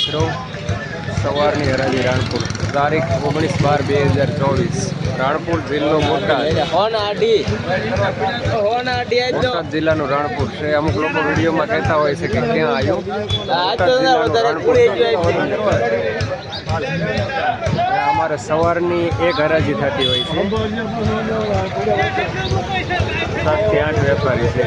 મિત્રો, સવારની હરાજી રાણપુર. તારીખ ઓગણીસ બાર બે હજાર ચોવીસ. રાણપુર જિલ્લો બોટાદ. જિલ્લાનું રાણપુર છે. અમુક લોકો વિડીયોમાં કહેતા હોય છે કે ક્યાં આવ્યું અમારે સવારની એક હરાજી થતી હોય છે. સાતથી આઠ વેપારી છે.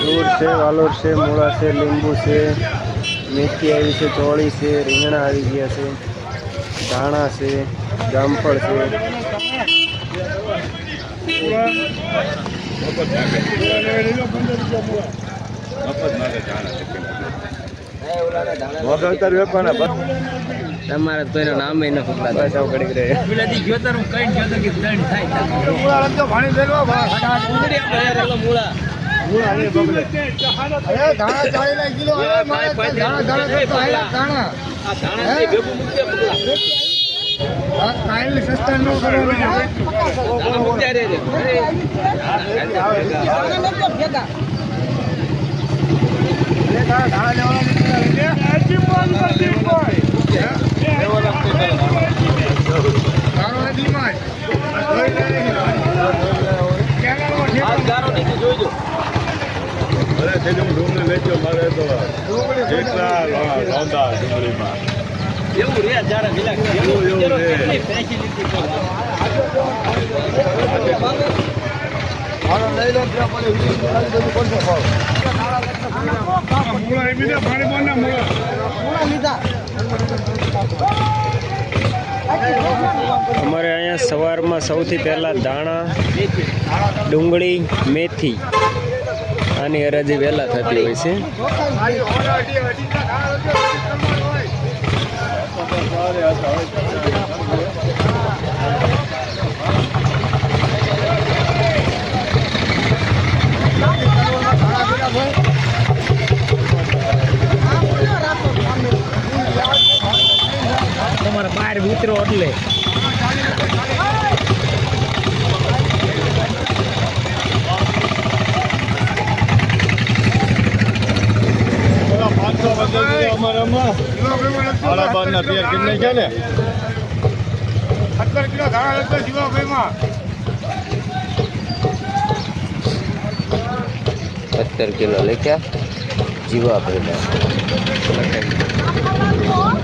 દૂર છે, વાલોર છે, મૂળા છે, લીંબુ છે, મેથી આવી છે, ચોળી છે, રીંગણા આવી ગયા છે, ધાણા છે, જામફળ છે. તમારે તો એનું નામ ન ખબર સૌ કડી રહે. મૂળા. આ ધાણા થી ભેગું મૂકજે પગલા. ધાણા મૂક્યા રે રે. આ ગારો નીચે જોઈજો એવું રે જાણે મિલા એવું રે. અમારે અહીંયા સવારમાં સૌથી પહેલાં દાણા ડુંગળી મેથી આની હરાજી વહેલા થતી હોય છે. બહાર ઉતરો એટલે. સત્તર કિલો લેખ્યા જીવા પેલા હા કિલો દિયા બેજી પૂરું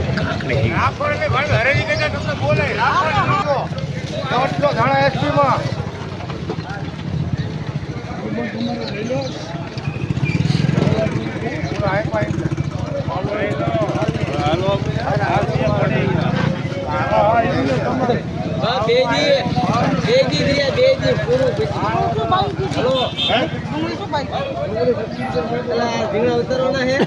હલો. ધીંગણા ઉતરવાના હે?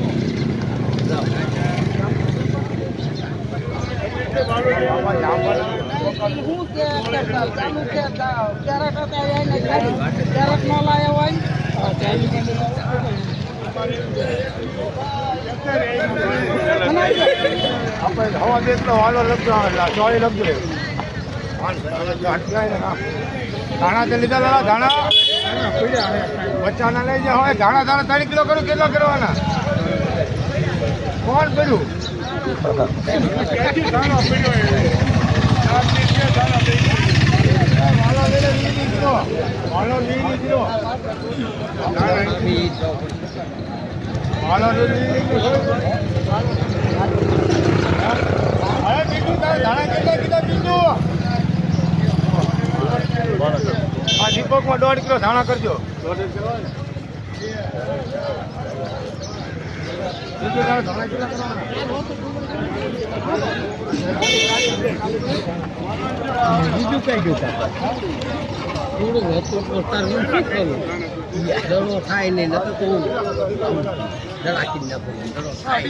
ધાણા બચ્ચાના લઈ જાય હવે ધાણા ધાણા ત્રણ કિલો કરું કેટલા કરવાના કોણ કર્યું વાલો લઈ ધાણા કિલો વાલો વીસ કિલો વાલો વીસ કિલો હવે ધાણા કેટલા કીધા બીજું આ દીપકમાં દોઢ કિલો ધાણા કરજો દોઢ કરવાના? બીજું કઈ ગયું થોડું હતું હું શું કરું થાય નહીં તો હું ધડાકી નાખું થાય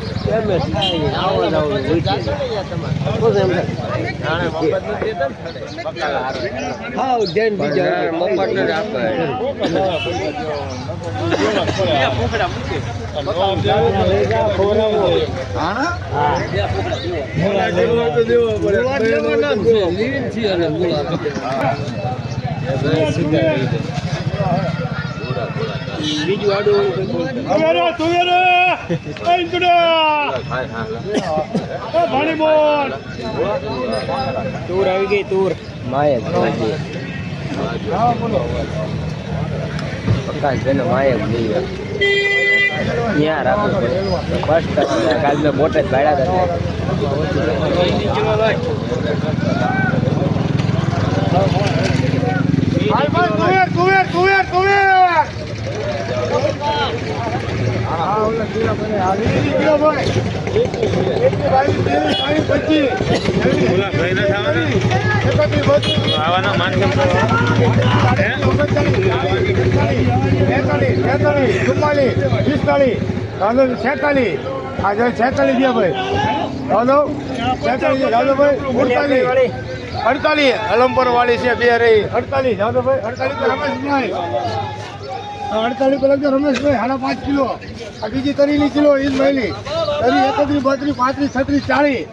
લીન છે. અને ગુલાબ બીજું આડું ભાણીબોન! તૂર આવી ગઈ તૂર ભાજી પ્રકાશભાઈ માયક જોઈએ ત્યાં રાખવું પડે ફર્સ્ટ કાલ મેં મોટે જ ભાડ્યા હતા કુવેર કુવેર કુવેર તુવેર, તુવેર, તુવેર! વીસ કિલો ભાઈ. એકવીસ, બાવીસ, ત્રેવીસ, ચોવીસ, પચીસ. તેતાલીસ, તેતાલીસ, ચુમ્માલીસ, પિસ્તાલીસ, છેતાલીસ આજે છેતાલીસ છે ભાઈ દાદો છેતાલીસ છે દાદોભાઈ અડતાલીસ અલમપર વાળી છે બે રહી અડતાલીસ દાદોભાઈ અડતાલીસ અડતાલીસ લખજો રમેશભાઈ, સાડા પાંચ કિલો. આ બીજી તરીની કિલો, ઈજ મહિલી તરી એકત્રીસ, બત્રીસ, પાંત્રીસ, છત્રીસ, ચાલીસ,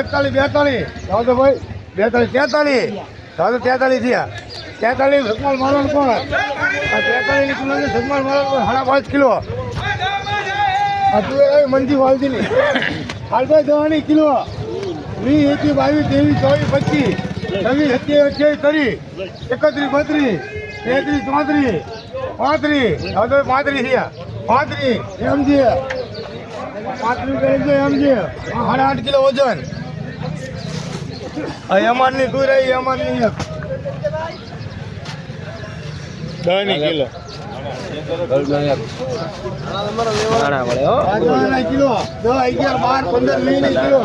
એકતાલીસ, બેતાલીસ. દાદોભાઈ, બેતાલીસ, તેતાલીસ. દાદા તેતાલીસ થયા. તેતાલીસ ભગવાન મારણ પણ તેતાલીસ કિલો છે મારણ પણ સાડા પાંચ કિલો. આવી મંજી વાલજીની. હાલભાઈ, દવાની કિલો. વીસ, એકવીસ, બાવીસ, ત્રેવીસ, ચોવીસ, પચીસ. છવ્વીસ, સત્યાવીસ, અઠ્યાવીસ, ત્રીસ. એકત્રીસ, બત્રીસ. તેત્રીસ, ચોત્રીસ. પાંત્રીસ હવે પાંત્રીસ થયા પાંત્રીસ એમ છે પાંત્રીસ એમ છે સાડા આઠ કિલો વજન. આ એમારની તુર આવી એમારની એક. દસની કિલો. નાણા મળે હો કિલો દસ અગિયાર બાર પંદર લઈને કિલો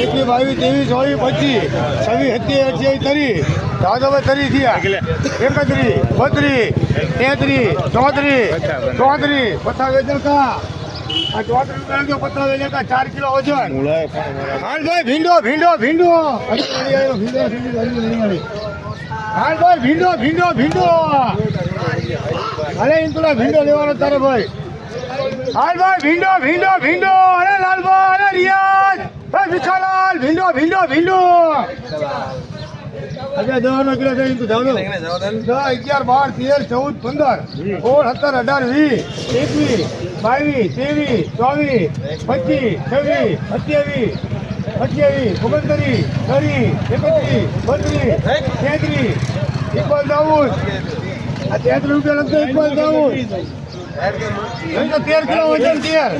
એકવીસ બાવીસ ત્રેવીસ ચોવીસ પચીસ છવ્વીસ સત્યાવીસ અઠ્યાવીસ ત્રીસ દાદાભાઈ ત્રીસ થયા એકત્રીસ બત્રીસ તેત્રીસ ચોત્રીસ ચોત્રીસ પચાસ વેચણ કા ચાર કિલો ભીંડો ભીંડો ભીંડો. હાલ ભાઈ ભીંડો ભીંડો ભીંડો અરે ઇન્દુલા ભીંડો લેવાનો તારે ભાઈ. હાલ ભાઈ ભીંડો ભીંડો ભીંડો. અરે લાલભાઈ અરે રિયાજ ભાઈ ભીખાલાલ ભીંડો ભીંડો ભીંડો. અરે દસ કિલો છે ઇન્દુ જાવ દસ અગિયાર બાર તેર ચૌદ પંદર સોળ સત્તર અઢાર વીસ એકવીસ બાવીસ ત્રેવીસ ચોવીસ પચીસ છવ્વીસ સત્યાવીસ અઠ્યાવીસ ઓગણત્રીસ ત્રીસ એકત્રીસ બત્રીસ તેત્રીસ ઇકબાલ દાઉદ આ તેત્રીસ રૂપિયા લગતો એમ તો તેર કિલો વજન તેર.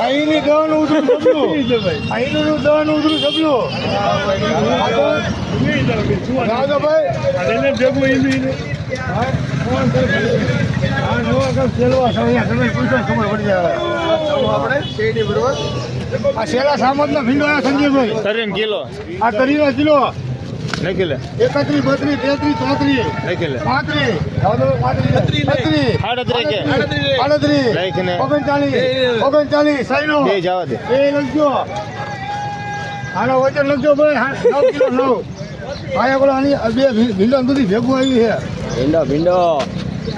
અહીંની દહ ઉધરું સબલું અહીંનું નું દહનું ઉધરું સબલું રાજાભાઈ હા, ફોન કર ભાઈ. હા, નવા કામ સેલવા છે. અહીંયા તમે પૂછો ખબર પડી જાય આ સેલા સામતનો ભીંડો આવ્યો સંજયભાઈ કિલો. આ તરીનો કિલો. નકીલે એકત્રીસ બત્રીસ તેત્રીસ ચોત્રીસ. નકીલે પાંત્રીસ. પાંત્રીસ આડત્રીસ કે? આડત્રીસ લખીને. ઓગણચાલીસ. ઓગણચાલીસ. સાઈનો. બે જવા દે. એ લખજો. આનો વજન લખજો ભાઈ. નવ કિલો નવ. આયા બોલો આની બે ભીંડા સુધી ભેગું આવ્યું છે. ભીંડો ભીંડો. દે.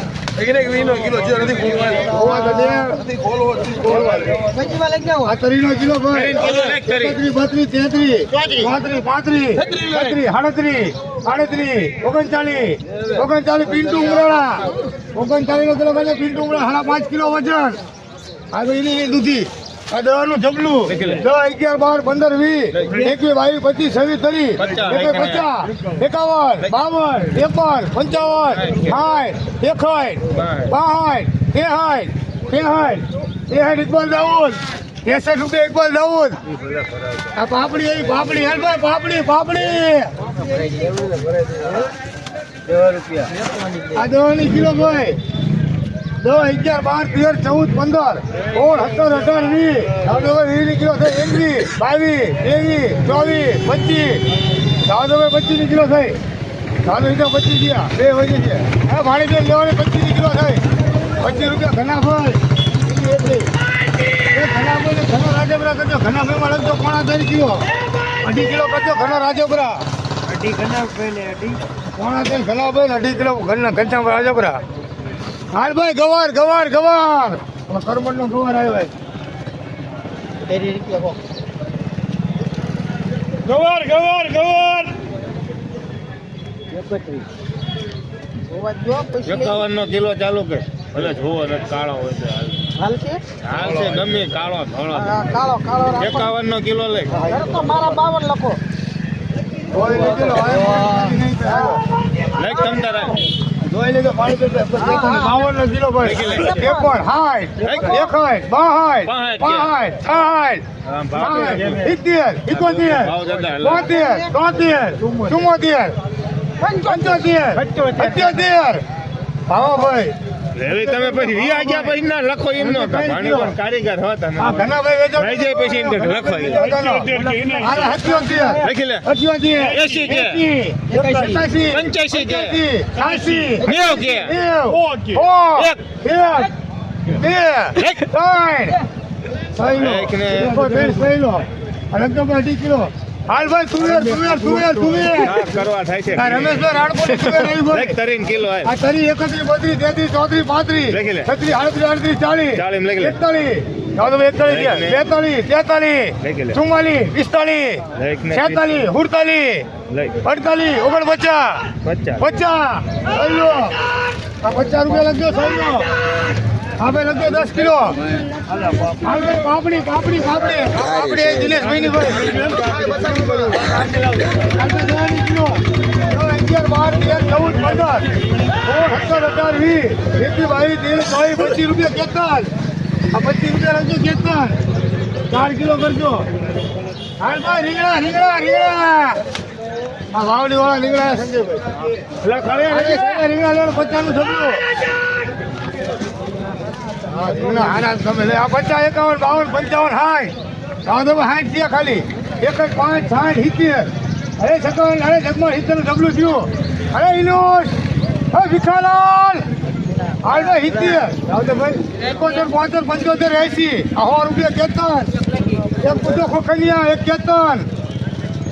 આ તરીનો કિલો ભાઈ. એકત્રીસ બત્રીસ તેત્રીસ. ચોત્રીસ. પાંત્રીસ છત્રીસ સાડત્રીસ. સાડત્રીસ. ઓગણચાલીસ. ઓગણચાલીસ પિન્ટુ ઉમરાળા. ઓગણચાલીસ નો કિલો પિન્ટુ ઉમરાળા પાંચ કિલો વજન. આ એની દૂધી. આ દવાનું જબલું દસ અગિયાર બાર પંદર વીસ. એકવીસ બાવીસ પચીસ છવ્વીસ ત્રીસ. એકવીસ પચાસ એકાવન બાવન ત્રેપન પંચાવન સાઠ એકસાઠ બાસઠ તેસાઠ તેસાઠ તેસાઠ ઇકબાલ દાઉદ ત્રેસઠ રૂપિયા ઇકબાલ દાઉદ આ પાપડી આવી પાપડી. હાલ ભાઈ પાપડી પાપડી. આ દવાની કિલો ભાઈ. દસ અગિયાર બાર તેર ચૌદ પંદર સોળ સત્તર અઢાર વીસ હવે વીસ કિલો થઈ એકવીસ બાવીસ ત્રેવીસ ચોવીસ પચીસ દાદો ભાઈ પચીસની કિલો થઈ. દાદો રૂપિયા પચીસ ગયા બે વજે છે. હા ભાડે બે લેવાની પચીસની કિલો થઈ. પચીસ રૂપિયા ઘણા ભાઈ ઘણા ભાઈ ઘણા રાજપરા કરજો. ઘણા ભાઈ માં લખજો ત્રણ કિલો. અઢી કિલો કરજો ઘણા રાજોપરા અઢી ઘણા પહેલે અઢી? ઘણા ભાઈ અઢી કિલો ઘરના રાજપરા હાલ ભાઈ ગવાર ગવાર ગવાર. કરમણ નો ગવાર આવ્યો ગવાર ગવાર ગવાર. એકાવન નો કિલો ચાલુ કર. ભલે જોવો ને કાળો હોય તો હાલ. હાલ છે? હાલ છે ગમે કાળો ધોળો. કાળો કાળો એકાવન નો કિલો લઈ. તો મારા બાવન લખો. તમ તારા ધોઈ લેજો પાણી બાવન નો કિલો ભાઈ પાંસઠ, પાંસઠ સાઠ આમ ભાવ સાઠ સિત્તેર ઇકોતેર બોતેર તોતેર ચુમ્મોતેર પંચોતેર. અઠ્યોતેર ભાવો ભાઈ તમે પછી વી પછી ના લખો એમ નો કારીગર રહી જાય પછી એમ લખો લે. કે? પંચ્યાસી કે? છ્યાસી નેવ કે. એક. એક. બે. એક. ત્રણ. એક ને- એકોતેર સહીનો અને તો અઢી કિલો. હાલ ભાઈ તુવેર તુવેર તુવેર તુવેર. કરવા થાય છે. રમેશભાઈ રાણપુરી તુવેર આવી લખ ભાઈ કિલો આ તરી એકત્રીસ બત્રીસ તેત્રીસ ચોત્રીસ પાંત્રીસ. લખી લે. છત્રીસ આડત્રીસ આડત્રીસ ચાલીસ. ચાલીસ લખી લે. એકતાલીસ. બેતાલીસ તેતાલીસ. ચુમ્માલીસ પિસ્તાલીસ. છેતાલીસ સુડતાલીસ અડતાલીસ ઓગણપચાસ. પચાસ. પચાસ. પચાસ રૂપિયા લખ્યો સહીનો ભાઈ લખજો દસ કિલો. પાપડી પાપડી પાપડી. પાપડી દિનેશભાઈ ની ભાઈ કિલો. અગિયાર, બાર તેર ચૌદ, પંદર. સોળ, સત્તર, અઢાર, વીસ. એકવીસ બાવીસ ત્રેવીસ ચોવીસ, પચીસ રૂપિયા કેતન આ પચીસ રૂપિયા લખજો કેતન ચાર કિલો કરજો. હાલ ભાઈ, રીંગણા રીંગણા રીંગણા. આ વાવડી વાળા રીંગણા સંજયભાઈ એટલે ખરે રીંગણા લેવાનું પચાસનું થયું હા હારા તમે લે આ પચાસ એકાવન બાવન પંચાવન સાઠ રાધો સાઠ થયા ખાલી એક જ પાંચ સાઠ સિત્તેર અરે સકન અરે જગમાં સિત્તેર ડબલું થયું અરે ઇનોસ અરે ભીખાલાલ હાલ ભાઈ સિત્તેર રાધો ભાઈ એકોતેર પાંચર પંચોતેર એસી સો રૂપિયા કેતન. એક પૂજો ખોખલિયા એક કેતન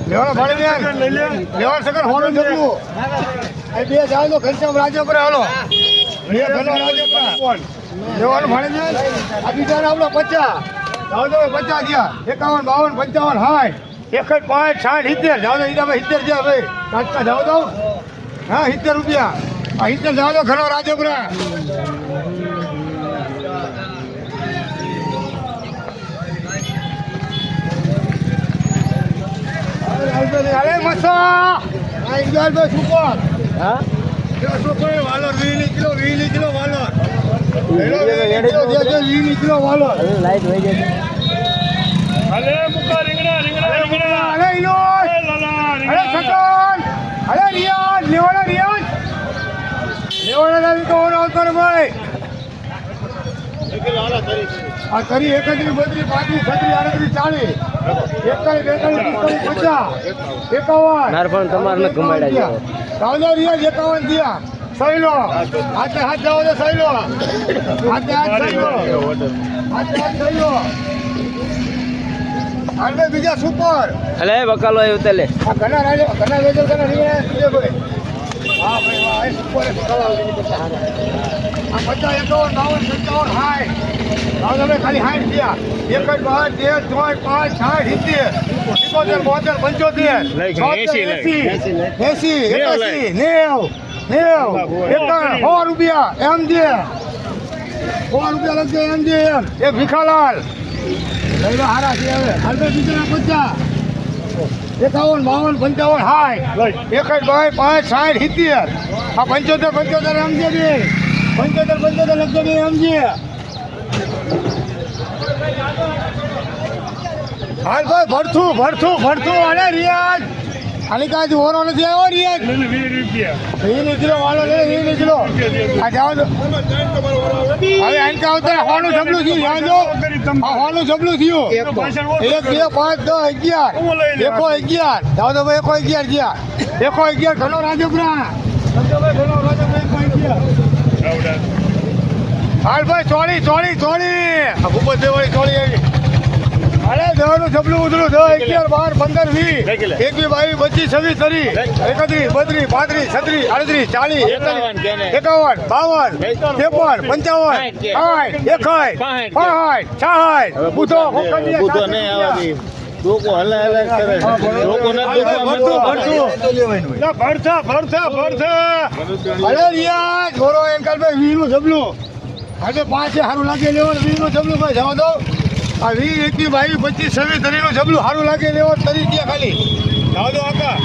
લેવાના ભાડે બેન લેવાના સકન હોનું જમવું બે જાવ તો ઘનશ્યામ હાલો લેવાનું ભણે છે? આ બીજા આપડે પચાસ. જાવ તો પચાસ ગયા. એકાવન બાવન પંચાવન સાઠ એક જ પાંચ સાઠ સિત્તેર. જાવ તો ભાઈ સિત્તેર ગયા ભાઈ. કાચકા જાવ તો હા સિત્તેર રૂપિયા. આ સિત્તેર જાવ તો ઘણો રાજપુરા અરે મસા આ ઇન્ડિયન ભાઈ સુપર. હા? સુપર વાલોર વી કિલો વી કિલો વાલોર. હેલો વીસ કિલો દેજો વીસ કિલો વાલોર લાઈટ અરે ઇનોસ અરે સકન અરે રિયાઝ લેવાના રિયાઝ લેવાના દાદી તો ઓનો કરી એક બત્રીસ પાંત્રીસ છત્રીસ આડત્રીસ ચાલીસ એકતાલીસ બેતાલીસ એકાવન તમારે. રાવદો એકાવન થયા સહેલો. હાથે હાથ જાઓ તો સહીલો. હાથે હાથ સહીલો. હાથે હાથ સહીલો. હાલે બીજા સુપર અલે વકાલો આવ્યો તેલે આ ઘણા રાજા ઘણા વેજો ઘણા રીંગણા ભાઈ હા ભાઈ વાહ એ સુપર આ બધા એકાવન બાવન સત્તાવન હાય. ભાવ તમે ખાલી સાઠ થયા એક જ બાર તેર ચોઈસ પાંચ સાઠ સિત્તેર સિત્તોતેર બોતેર પંચોતેર એસી એંસી. એસી નેવ. નેવ એકાવન. સો રૂપિયા એમ જે સો રૂપિયા લખજો એમ જે એમ. એ ભીખાલાલ. હારા છે હવે. હાલતો બીજા પચાસ. એકાવન બાવન પંચાવન સાઠ એકઠ બાય પાંચ સાઠ સિત્તેર. આ પંચોતેર પંચોતેર સમજે બે. પંચોતેર પંચોતેર લખજો બે સમજે હાલ ભાઈ ભરથું ભરથું ભરથું. અને રિયાજ આની કાંઈ ઓરો નથી આવ્યો રિયાજ વીસ નીકળો વાળો લે વીસ નીકળો આ જાવ તો. હવે આને કાં આવતા હોનું જબલું થયું જાઓ જો. આ હોનું જબલું થયું. એક બે પાંચ દસ અગિયાર. એકો અગિયાર. જાવ તો ભાઈ એકો અગિયાર ગયા. એકો અગિયાર ઘણો રાજપુરા હાલ ભાઈ ચોળી ચોળી ચોળી. આ ભૂપત દેવાળી ચોળી આવી. અરે દેવાનું જબલું ઉધડું દસ અગિયાર બાર પંદર વીસ. એકવીસ બાવીસ પચીસ છવ્વીસ ત્રીસ. એકત્રીસ બત્રીસ પાંત્રીસ છત્રીસ અડત્રીસ ચાલીસ એકાવન એકાવન બાવન ત્રેપન પંચાવન સાઠ એકાઠ પાંઠ છાઠ બુધો બુધો નહીં આવવા લોકો હલા હલા કરે. લોકો ના ભરતું ભરતું. ભરતા ભરતા ભરતા. અરે રિયાજ ઘોડો એન્કલભાઈ વીનું જબલું આજે પાંચે સારું લાગે લેવાનું વીનું જબલું ભાઈ જવા દો. આ વી એકવી બાવીસ પચીસ છવ્વીસ તરીનું જબલું સારું લાગે લેવો તરી ગયા ખાલી. જવા દો આકા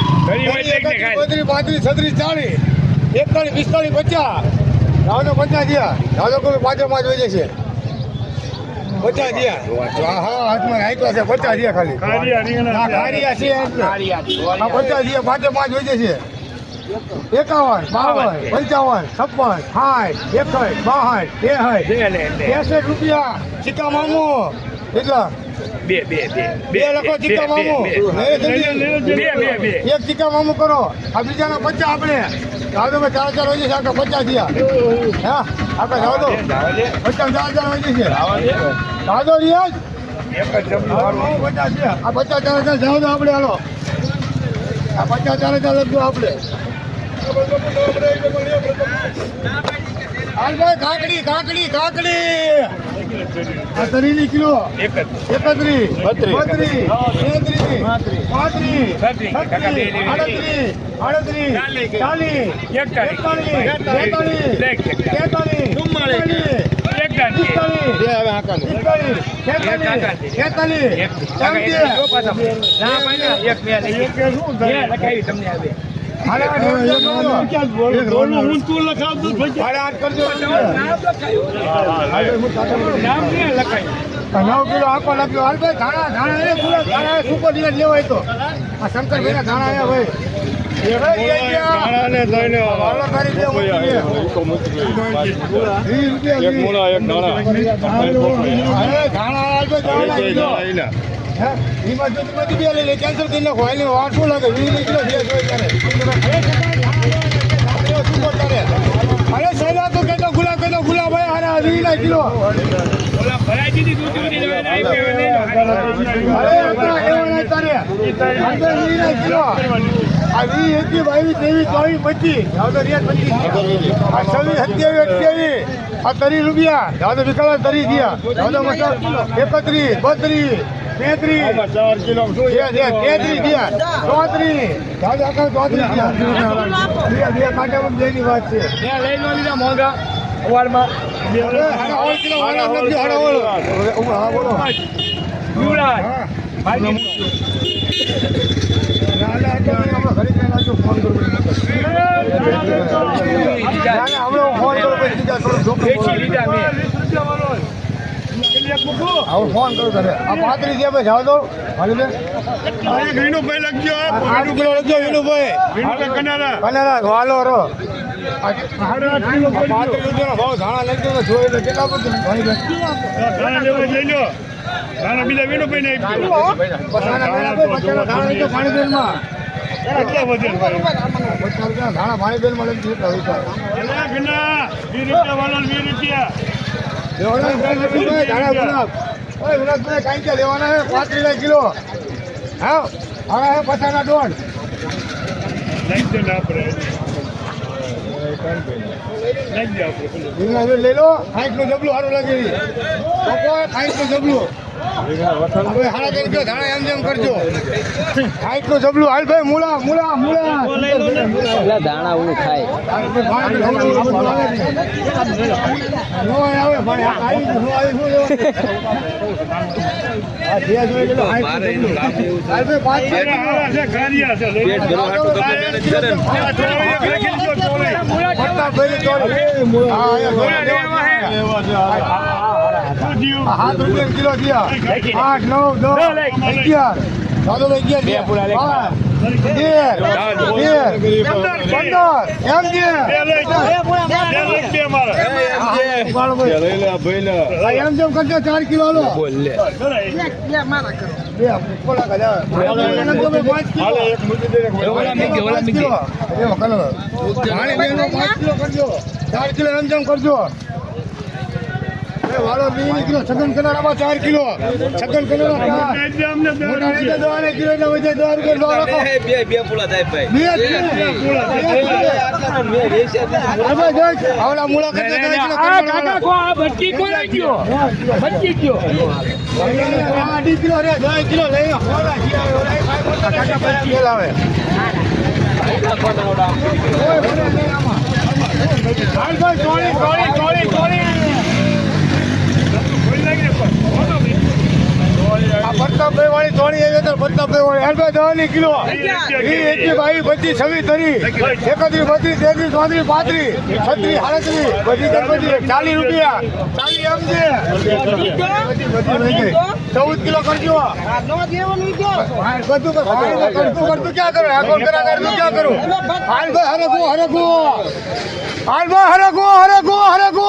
બત્રીસ પાંત્રીસ છત્રીસ ચાલીસ. એકતાલીસ પિસ્તાલીસ પચાસ. તો પચાસ ગયા તો કોઈ પાંચે પાંચ વજે છે? પચાસ ગયા હા હા હાથમાં હાઈકલા છે. પચાસ ગયા ખાલી. ના, ખારિયા છે. પચાસ ગયા પાંચે પાંચ વજે છે. એકાવન બાવન પંચાવન છપ્પન સાઠ એકસઠ બાસઠ ત્રેસઠ રૂપિયા. ચિકા મામો. એટલા? બે બે બે બે લખો ચિકા મામો. બે. બે એક ચિકા મામુ કરો. આ બીજાના પચાસ આપણે. જાવ મેં ચાર ચાર વાગે આખા પચાસ થયા. હા? આપણે જાવ તો. પચાસ ચાર ચાર વાગે છે. જાવ રિયાજ આ પચાસ ચાર ચાર જાવ આપણે હાલો. આ પચાસ ચાર ચાર લખજો આપણે. હાલ ભાઈ કાકડી કાકડી કાકડી. આ તરીની કિલો. એકત્રીસ. બત્રીસ. તેત્રીસ પાંત્રીસ. છત્રીસ, બે. આડત્રીસ. આડત્રીસ. ચાલીસ, એકતાલીસ, બેતાલીસ. તેતાલીસ ચુમ્માલીસ એક. પિસ્તાલીસ છેતાલીસ તમને હાલે આઠ હાલે આઠ કરજો નવ કિલો આખો લખ્યો હાલ ભાઈ ધાણા ધાણા એ પૂરા ધાણા સુપર ડિલર લેવાય તો આ શંકરભાઈ ના ધાણા ભાઈ ધાણા ધાણા હે? વીમાં જો તમે બે લઈ કેન્સલ કરી નાખો એની વાર શું લાગે વીસની કિલો છે અરે સહેલા તો કેતો ગુલાબ કેતો ગુલાબ ભાઈ અરે વીસ ના કિલો એકવી બાવીસ ત્રેવીસ ચોવીસ પચીસ જાવ તો પચીસ આ છવ્વીસ સત્યાવીસ અઠ્યાવીસ આ તરી રૂપિયા તો વિકલા તરી ગયા તો મતલબ એકત્રીસ, બત્રીસ તેત્રીસ તેત્રીસ ગયા. ચોત્રીસ ચોત્રીસ ગયા. બે કાંટામાં બેની વાત છે. ત્યાં લઈ લો કિલો મોંઘા એટલે હમણાં ફોન કરું. પછી. ના, ના, ફોન કરું ઘરે આ પાંત્રીસ રૂપિયા ભાઈ જાવ તો. હાલી કિલો લખજો વિનુભાઈ કનારા. વાલો રો આ પાંત્રીસ રૂપિયાનો ભાવ ધાણા લખજો ને જોઈ લો કેટલા બધું ધાણા આપે, પચાના ધાણા પાણીબેનમાં. ધાણા લખજો રૂપિયા. છે લખીભાઈ, ધાણા ગુલાબ. ઓય, વિલાસભાઈ, કાંઈ લેવાના છે? પાંચ ના કિલો. હા, હા, હે પચાસના દોઢ. લઈ લો, સાઠનું જબલું સારું લાગે છે. નું જબલું. મૂળા મૂળા મૂળા. દાણા ઓલું ખાય. નો સાત રૂપિયા કિલો થયા આઠ નવ દસ અગિયાર દાદો અગિયાર ચાર કિલો લો ચાર કિલો એમ જેમ કરજો વાળો વીસ કિલો છગન કનારામાં ચાર કિલો. છગન કનારા કિલો એટલે વચ્ચે દો રૂપિયા બે બે દસ કિલો. રે દસ કિલો લઈ આવો. હોલા જીરા હોય, ઓલા ખાય મોટા કાકા પાસે તેલ આવે. ઓય, ભલે લઈ આમાં. હાલ ભાઈ, ચોળી, ચોળી, ચોળી, ચોળી. આ વાળી ચોળી આવી તો પ્રતાપભાઈ વાળી હાલ ભાઈ દવાની કિલો. ઈ એકવી બાવી પચીસ છવ્વીસ તરી એકત્રીસ બત્રીસ તેત્રીસ ચોત્રીસ પાંત્રીસ છત્રીસ સાડત્રીસ બધી ગણપતિ ચાલીસ રૂપિયા. ચાલીસ એમ છે. બધી બધી. ચૌદ કિલો કરજો. બધું કરતું કરતું ક્યાં કરો? આખો કરા કરતું ક્યાં કરું? હાલ ભાઈ હરગો હરગો હાલ ભાઈ હરગો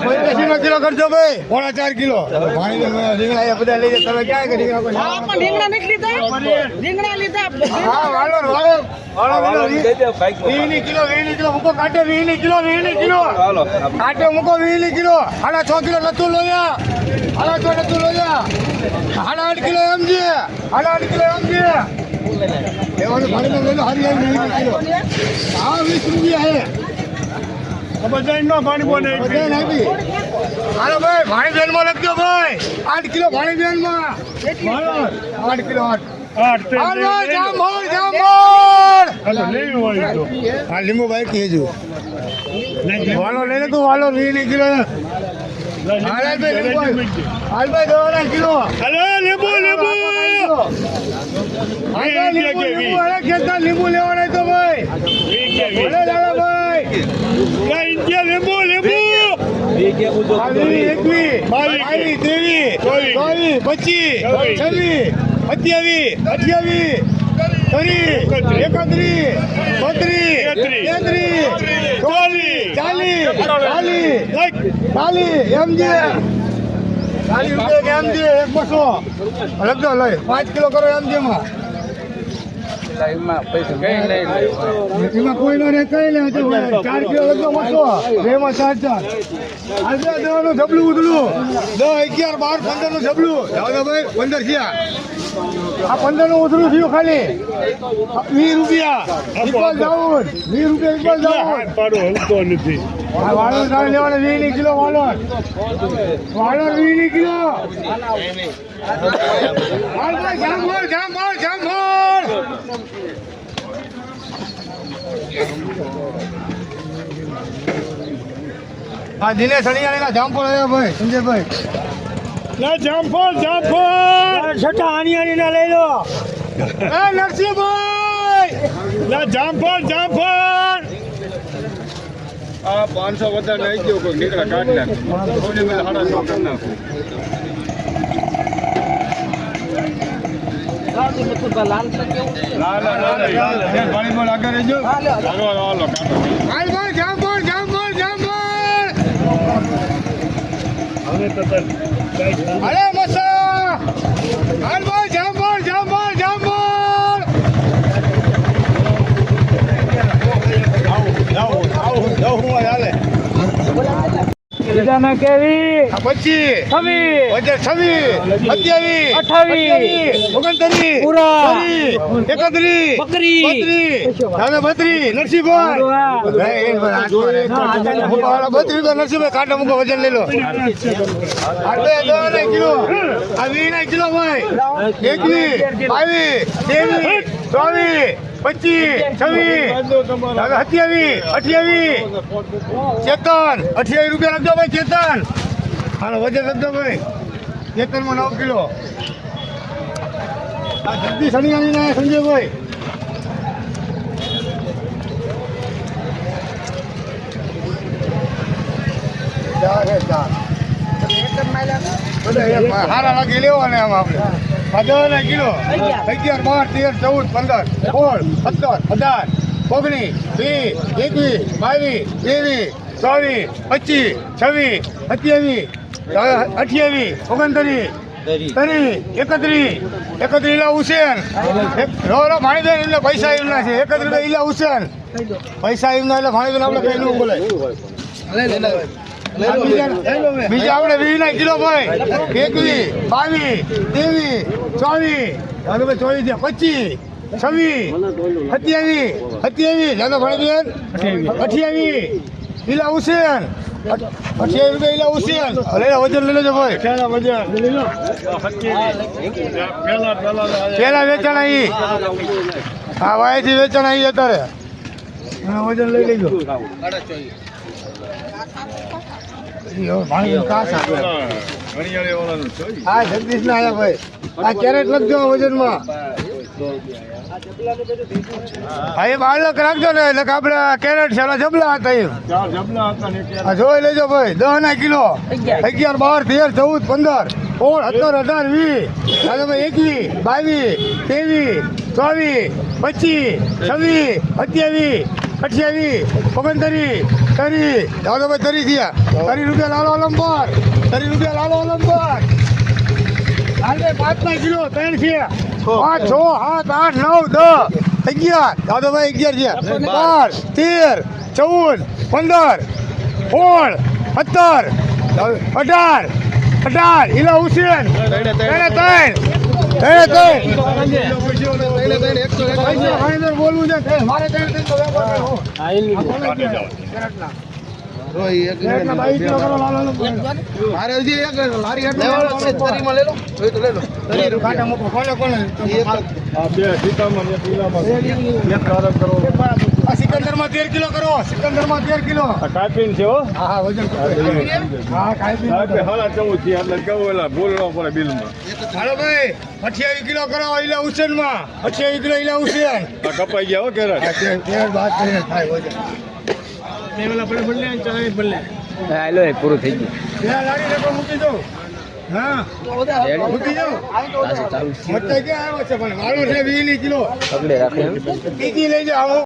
પંચ્યાસી કિલો કરજો ભાઈ? પોણા ચાર કિલો. રીંગણા બધા લઈ જાય. તમે ક્યાં રીંગણા નથી લીધા? રીંગણા લીધા. હા વાલો વાલો. વાલો વાલો વીસની કિલો વીસ કિલો. મૂકો કાંટે વીસની કિલો વીસની કિલો કાંટે મૂકો વીની કિલો. સાડા છ કિલો નતું લોયા સાડા છ લતું લોયા સાડા આઠ કિલો એમ છે. સાડા આઠ કિલો એમ છે. એવાનું ભાડું લઈ લો હારી આવી વીસ કિલો. હા વીસ રૂપિયા હે હાલો ભાઈ ભાણી બેનમાં લખજો ભાઈ. આઠ કિલો ભાણી બેનમાં આઠ કિલો આઠ. લીંબુ ભાઈ કહેજો વાલો લઈ લે તું વાલો વીસ કિલો. કિલો. લીંબુ લીંબુ લેવાના તો ભાઈ ભલે લાલા ભાઈ લીંબુ લીંબુ એકવીસ બાવીસ, બાવીસ ત્રેવીસ ચોવીસ, ચોવીસ પચીસ છવ્વીસ સત્યાવીસ અઠ્યાવીસ ત્રીસ એકત્રીસ. બત્રીસ તેત્રીસ, તેત્રીસ ચોલીસ, ચાલીસ ચાલીસ. ચાલીસ એમ જે ચાલીસ રૂપિયા એમ જે એક બસો. લખજો લઈ. પાંચ કિલો કરો એમ છે એમાં કોઈ નો રે કઈ લેવા ચાર કિલો લખજો બસો બે માં ચાર. ચાર દસ જબલું ઉધડું દસ, અગિયાર, બાર, પંદરનું જબલું. જાઓ ભાઈ, પંદર થયા. આ પંદરનું ઉધડું થયું ખાલી. વીસ રૂપિયા. ઇકબાલ દાઉદ. વીસ રૂપિયા ઇકબાલ દાઉદ. પાડો હલતો નથી. વાળો ના લેવાનો વીસ કિલો વાળો વાળો વીસ કિલો. જામફળ જામફળ જામફળ હા દિનેશ અણિયાણીના જામફળ આવ્યા ભાઈ સંજયભાઈ. ના જામફળ જામફળ છઠ્ઠા અણિયાણીના લઈ લો. એ નરસિંહભાઈ ના જામફળ જામફળ આ પાંચસો વધારે નહીં ગયો કોઈ નીકળે કાઢ નાખ. લાલ લાલ આગળ રહેજો હાલો હાલો હાલો કાઢો. હાલ ભાઈ જામફળ જામફળ જામફળ અરે મસા હાલ ભાઈ જામફળ જામફળ જામફળ આવું આવું આવું હાલે બીજાના કેવી? પચીસ. છવ્વીસ. છવ્વીસ. સત્યાવીસ. અઠ્ઠાવીસ ઓગણત્રીસ. પૂરા. ત્રીસ, એકત્રીસ. બત્રીસ. દાદા બત્રીસ. નરસિંહભાઈ. બત્રીસ નરસિંહભાઈ કાંટા મૂકો વજન લઈ લો. આ બે દસ કિલો. આ વીસ કિલો ભાઈ. એકવીસ બાવીસ ત્રેવીસ ચોવીસ. પચીસ, છવ્વીસ સત્યાવીસ, અઠ્યાવીસ ચેતન અઠ્યાવીસ રૂપિયા લખજો ભાઈ ચેતન હાલો વજન લખજો ભાઈ. ચેતનમાં નવ કિલો. આ જલ્દી શનિવારી ના સંજયભાઈ. ચાર હે ચાર હારા લાગી, લેવાને આમ આપણે. પંદર કિલો. અગિયાર. બાર તેર ચૌદ પંદર સોળ સત્તર અઢાર ઓગણીસ વીસ એકવીસ બાવીસ ત્રેવીસ ચોવીસ પચીસ છવ્વીસ સત્યાવીસ અઠ્યાવીસ ઓગણત્રીસ ત્રીસ એકત્રીસ. એકત્રીસ ઇલા હુસેન એક- રો રો ભાણીબેન એટલે પૈસા એમના છે. એકત્રીસ ઇલા હુસેન પૈસા એમના એટલે ભાણીબેન આપણે કઈ નું બોલાય. બીજા આપણે વીસ ના કિલો ભાઈ. એકવી બાવીસ તેવી ચોવીસ. ભાઈ ચોવીસ છે પચીસ છવ્વીસ સત્યાવીસ સત્યાવીસ. દાદા ભાઈ અઠ્યાવીસ. ઈલા હુસેન અઠ્યાવીસ રૂપિયા ઈલા હુસેન લઈ વજન લઈ લેજો ભાઈ. પેલા વેચાણ આવી હા વાયથી વેચાણ આવી અત્યારે. વજન લઈ લેજો. હા જગદીશ ના આયા ભાઈ. આ કેરેટ લખજો વજનમાં. હા એ બાળક રાખજો ને એટલે કે કેરેટ છે જબલા હતા જોઈ લેજો ભાઈ દસ ના કિલો. અગિયાર. બાર તેર ચૌદ પંદર સોળ સત્તર અઢાર વીસ. ભાઈ એકવીસ બાવીસ ત્રેવીસ ચોવીસ પચીસ છવ્વીસ સત્યાવીસ અઠ્યાવીસ ઓગણત્રીસ ત્રીસ દાદા ભાઈ તરી થયા. તરી રૂપિયા લાલો લંબર તરી રૂપિયા લાલો લંબર હાલે પાંચ ના કિલો ત્રણ છે પાંચ છ સાત આઠ નવ દસ અગિયાર. દાદાભાઈ અગિયાર છે બાર તેર ચૌદ પંદર સોળ સત્તર અઢાર અઢાર ઇલા હુસેન. ત્રણે. ત્રણ ત્રણે ત્રણ બોલવું છે મારે ત્રણ ત્રણ તો વેપાર કરવો. રેટના બાવીસ કિલો કરો લાલો લંબર. કાંટા મૂકો કોને કોને આ સિકંદરમાં તેર કિલો કરો. સિકંદરમાં તેર કિલો. કાપીને છે હો. હા હા વજન હા કાંઈ બી હાલા ચૌદ એટલે કેવું એટલે બોલવા પડે બિલમાં. હાલો ભાઈ અઠ્યાવીસ કિલો કરો ઇલા હુસેનમાં અઠ્યાવીસ કિલો ઇલા હુસેન કપાઈ ગયા હો કેરા હાલો એ પૂરું થઈ ગયું. ત્યાં લાડી લેકો મૂકી દો હા? મૂકી ક્યાં આવ્યો છે? પણ મારો છે વીસ કિલો. પકડે રાખે તીજી લઈ જાઓ.